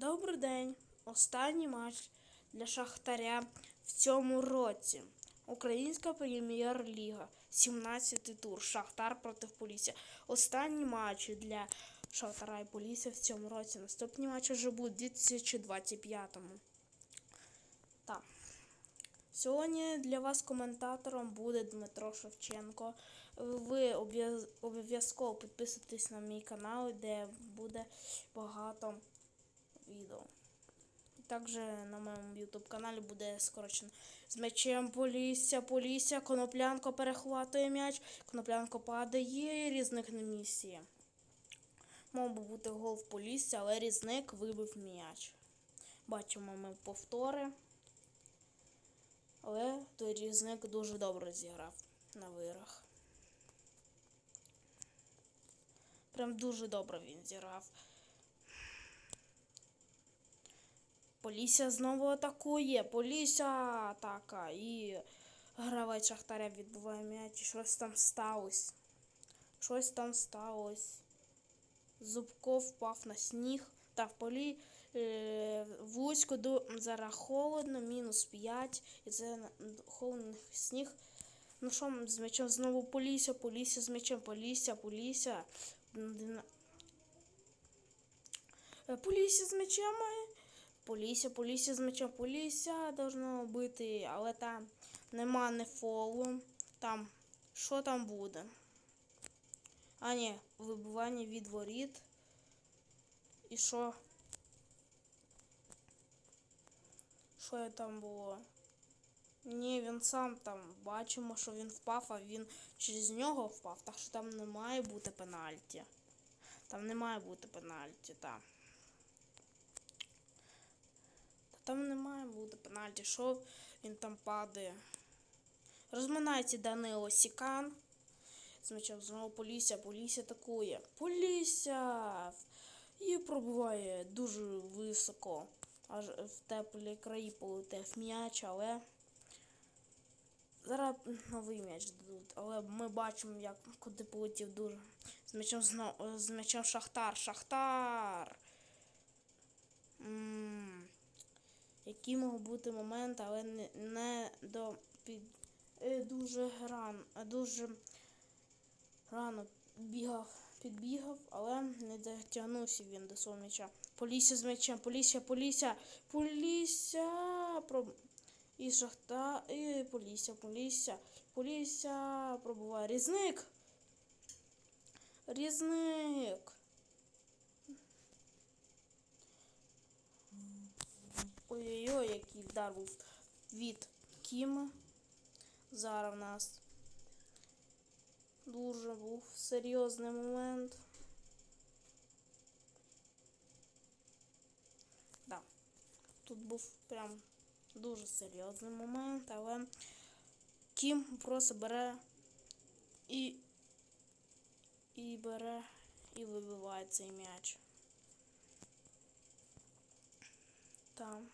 Добрий день. Останній матч для Шахтаря в цьому році. Українська прем'єр-ліга. 17-й тур. Шахтар проти Полісся. Останні матчі для Шахтара і Полісся в цьому році. Наступні матчі вже будуть у 2025-му. Так. Сьогодні для вас коментатором буде Дмитро Шевченко. Ви обов'язково підписуйтесь на мій канал, де буде багато відео. Також на моєму YouTube каналі буде скорочено з м'ячем Полісся, Полісся, Коноплянко перехватує м'яч, Коноплянко падає, різник на місці. Мав би бути гол в Полісся, але різник вибив м'яч. Бачимо ми повтори. Але той різник дуже добре зіграв на вирах. Прям дуже добре він зіграв. Полісся знову атакує. Полісся атака. І гравець Шахтаря відбуває м'яч. І щось там сталося. Щось там сталося. Зубко впав на сніг. Та в полі е, вузько до зараз холодно, мінус 5. І це холодний сніг. Ну що, з м'ячем знову Полісся, Полісся з м'ячем, Полісся, Полісся. Е, Полісся з м'ячем. Полісся, Полісся з м'ячем, Полісся должно бити, але там нема не фолу. Там, що там буде? А, ні, вибивання від воріт. І що? Що там було? Ні, він сам там бачимо, що він впав, а він через нього впав, так що там не має бути пенальті. Там не має бути пенальті, так. Та там не має бути пенальті. Що він там падає? Розминається Данило Сікан. З м'ячем знову Полісся, Полісся атакує. Полісся! І пробуває дуже високо. Аж в теплі краї полетів м'яч, але зараз новий м'яч дадуть. Але ми бачимо, як куди полетів дуже. З м'ячем знову з м'ячем Шахтар. Шахтар! м Які можуть бути моменти, але не, не до під е, дуже рано, дуже рано бігав, підбігав, але не дотягнувся він до свого м'яча. Полісся з м'ячем, Полісся, Полісся, Полісся. Про... І шахта, і Полісся, Полісся, Полісся пробуває. Різник. Різник. Ой-ой-ой, який вдар був від Кіма. Зараз в нас дуже був серйозний момент. Да. Тут був прям дуже серйозний момент, але Кім просто бере і, і бере і вибиває цей м'яч. Там.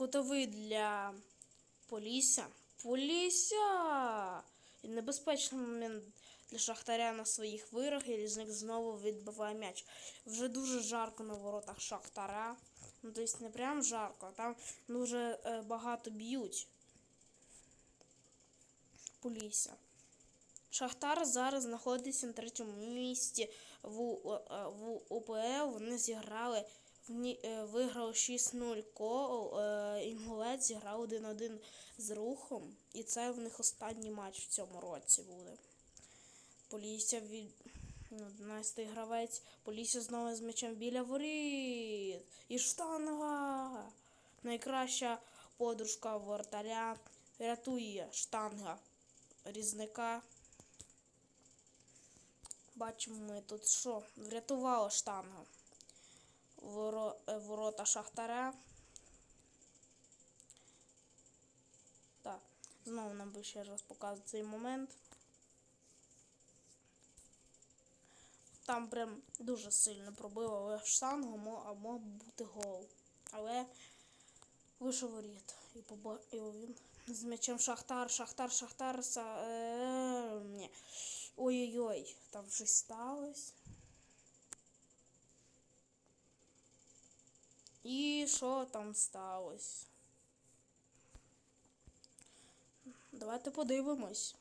Кутовий для Полісся. Полісся! Небезпечний момент для Шахтаря на своїх вирах, і різник знову відбиває м'яч. Вже дуже жарко на воротах Шахтара. Ну, тобто не прям жарко, а там дуже е, багато б'ють. Полісся. Шахтар зараз знаходиться на третьому місці в, У- е, УПЛ. Вони зіграли виграв 6-0 кол. е, Інгулець зіграв 1-1 з рухом. І це в них останній матч в цьому році буде. Полісся від ну, 11 гравець. Полісся знову з м'ячем біля воріт. І штанга. Найкраща подружка воротаря. Рятує штанга різника. Бачимо ми тут що? Врятувала штангу. Е, ворота Шахтаря. Так, знову нам би ще раз показати цей момент. Там прям дуже сильно пробило в штангу, а мог бути гол. Але вийшов воріт. І, поба... і він з м'ячем Шахтар, Шахтар, Шахтар. Е... Ой-ой-ой, там щось сталося. І що там сталося? Давайте подивимось.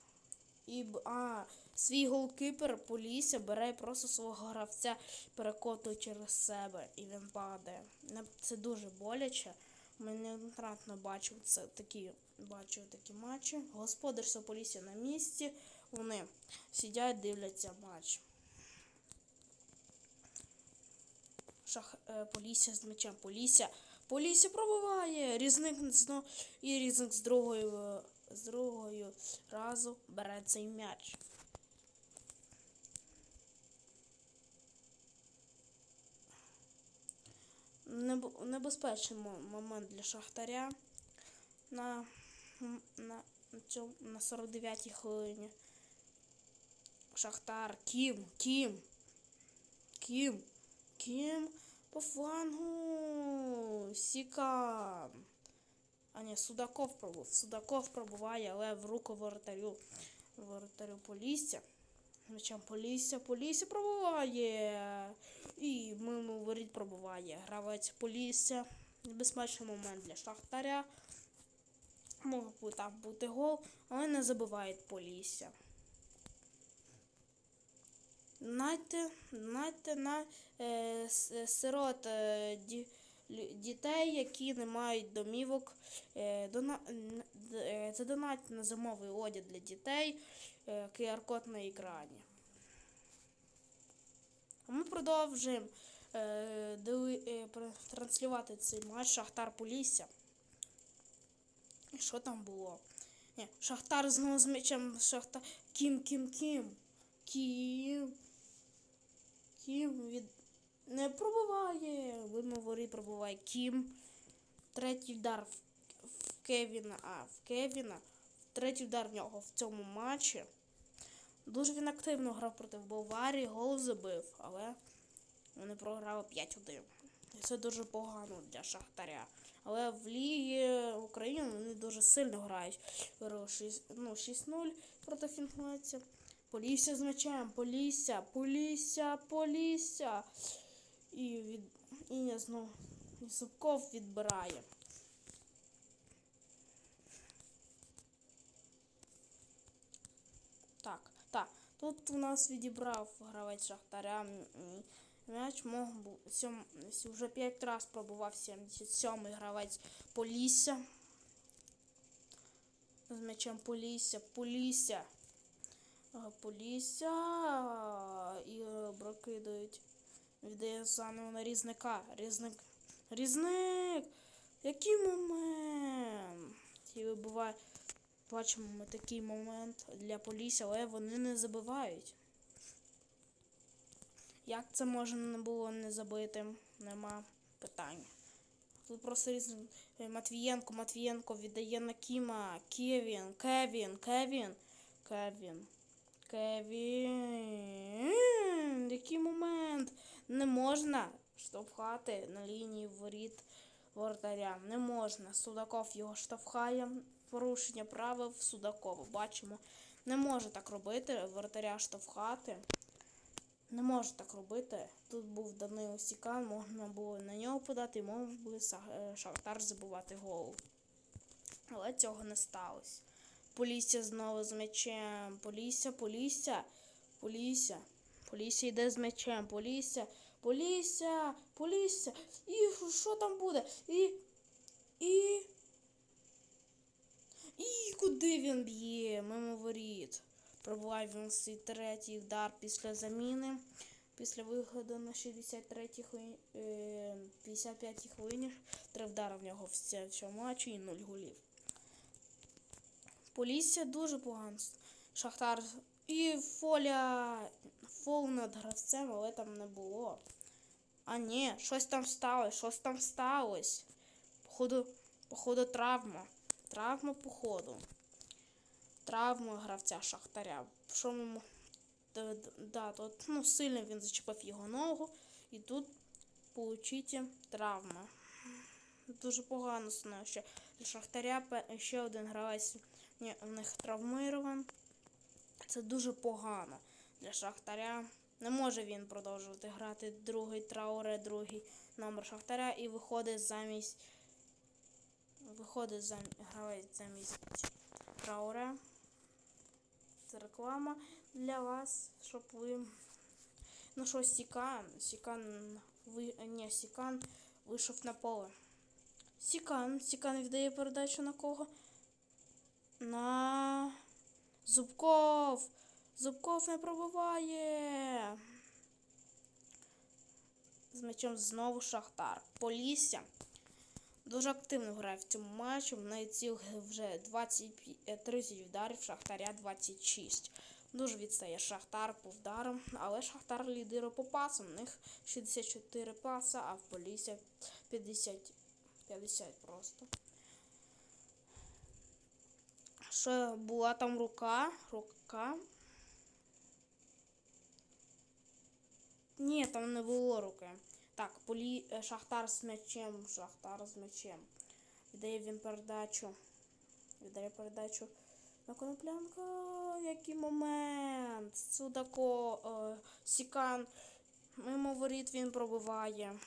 І а, свій голкіпер Полісся бере просто свого гравця перекотує через себе і він падає. Це дуже боляче. Ми неоднократно бачив це такі, бачив такі матчі. Господарство Полісся на місці. Вони сидять, дивляться матч. Шах е, Полісся з м'ячем. Полісся. Полісся пробиває. Різник знов і різник з другою з другою разу бере цей м'яч. Небезпечний момент для Шахтаря на, на, цьому, на 49-й хвилині. Шахтар, Кім, Кім, Кім, Кім по флангу. Сіка. А ні, Судаков пробув. Судаков пробуває, але в руку воротарю. Воротарю Полісся. Мечем Полісся, Полісся пробуває. І мимо воріт пробуває. Гравець Полісся. Небезпечний момент для Шахтаря. Може бу- там бути гол, але не забиває Полісся. Знаєте, знаєте, на е, сирот е, ді, дітей, які не мають домівок, е, дона, е, задонатьте на зимовий одяг для дітей, е, QR-код на екрані. Ми продовжуємо е, диви- е, транслювати цей матч Шахтар Полісся. Що там було? Ні, Шахтар знову з м'ячем. Шахтар. Кім, Кім, Кім. Кім. Кім від. Не пробиває. Вимовори пробиває Кім. Третій удар в, в Кевіна. А, в Кевіна. Третій удар в нього в цьому матчі. Дуже він активно грав проти Баварії, гол забив, але вони програли 5-1. І це дуже погано для Шахтаря. Але в Лігі України вони дуже сильно грають. Виграли шість- ну, 6-0 проти Фінкмеця. Полісся з м'ячем, Полісся, Полісся, Полісся. І від і знову і Зубков відбирає. Так, так. Тут у нас відібрав гравець Шахтаря м'яч. Мог сьом, вже 5 разів пробував 77-й гравець Полісся. З м'ячем Полісся, Полісся. Полісся. І е, прокидають. Віддає заново на різника. Різник. Різник! Який момент? І вибиває. Бачимо ми такий момент для Полісся, але вони не забивають. Як це можна було не забити? Нема питань. Тут просто різні. Е, Матвієнко, Матвієнко віддає на Кіма. Кевін, Кевін, Кевін, Кевін. Кевін. Який момент? Не можна штовхати на лінії воріт воротаря. Не можна. Судаков його штовхає. Порушення правил Судакова. Бачимо. Не може так робити. Воротаря штовхати. Не може так робити. Тут був Данило Сікан, можна було на нього подати, і мов би е, Шахтар забувати гол. Але цього не сталося. Полісся знову з м'ячем. Полісся, Полісся, Полісся. Полісся йде з м'ячем. Полісся, Полісся, Полісся. І що там буде? І. І. І куди він б'є? Мимо воріт. Пробуває він свій третій удар після заміни. Після виходу на 63-й хвилині, е, 55-й хвилині. Три вдари в нього в цьому матчі і нуль голів. Полісся дуже погано. Шахтар і фоля фол над гравцем, але там не було. А ні, щось там сталося, щось там сталося. Походу, походу травма. Травма походу. Травма гравця Шахтаря. Що ми мо- Д- д- Да, тут ну, сильно він зачепив його ногу, і тут получите травма. Дуже погано становище. Для Шахтаря ще один гравець ні, у них травмирован. Це дуже погано для Шахтаря. Не може він продовжувати грати другий трауре, другий номер Шахтаря і виходить замість. Виходить замість гравець замість трауре. Це реклама для вас, щоб ви. Ну що, Сікан. Сікан. Ви... Ні, Сікан вийшов на поле. Сікан. Сікан віддає передачу на кого? На Зубков. Зубков не пробиває. З м'ячем знову Шахтар. Полісся. Дуже активно грає в цьому матчі. В неї цілих вже 20, е, 30 ударів, Шахтаря 26. Дуже відстає Шахтар по вдарам, але Шахтар лідирує по пасам. У них 64 паса, а в Полісся 50, 50 просто. Що була там рука? Рука. Ні, там не було руки. Так, полі... е, Шахтар з м'ячем. Шахтар з м'ячем. Віддає він передачу. Віддає передачу на коноплянка. Який момент. Судако. Е, Сікан. Мимо воріт він пробиває.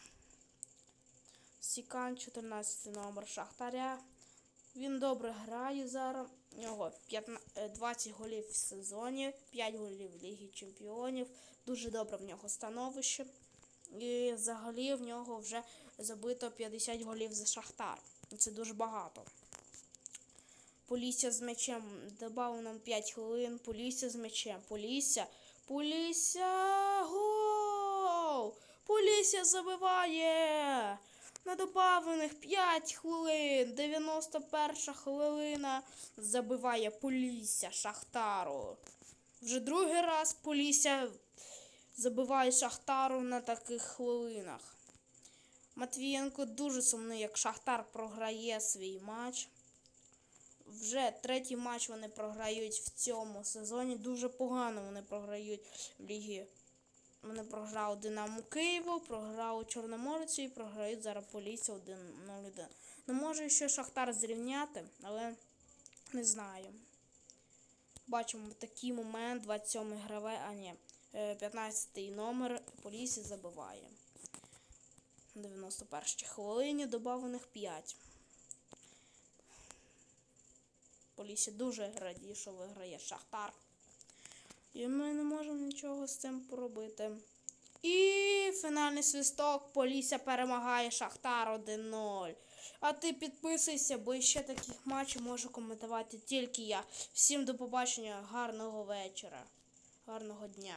Сікан, 14 номер Шахтаря. Він добре грає зараз. У нього 15, е, 20 голів в сезоні, 5 голів в Лігі Чемпіонів. Дуже добре в нього становище. І взагалі в нього вже забито 50 голів за Шахтар. Це дуже багато. Полісся з м'ячем додав нам 5 хвилин. Полісся з м'ячем. Полісся. Полісся. Гол! Полісся забиває! На добавлених 5 хвилин. 91 хвилина забиває Полісся Шахтару. Вже другий раз Полісся забиває Шахтару на таких хвилинах. Матвієнко дуже сумний, як Шахтар програє свій матч. Вже третій матч вони програють в цьому сезоні. Дуже погано вони програють в лігі. Вони програли Динамо Києву, програли Чорноморцю і програють зараз Полісся 1-0-1. Ну, може ще Шахтар зрівняти, але не знаю. Бачимо такий момент, 27-й граве, а ні, 15-й номер Полісся забиває. 91-й хвилині добавлених 5. Полісся дуже радіє, що виграє Шахтар. І ми не можемо нічого з цим поробити. І фінальний свисток. Полісся перемагає Шахтар 1-0. А ти підписуйся, бо ще таких матчів можу коментувати тільки я. Всім до побачення, гарного вечора, гарного дня.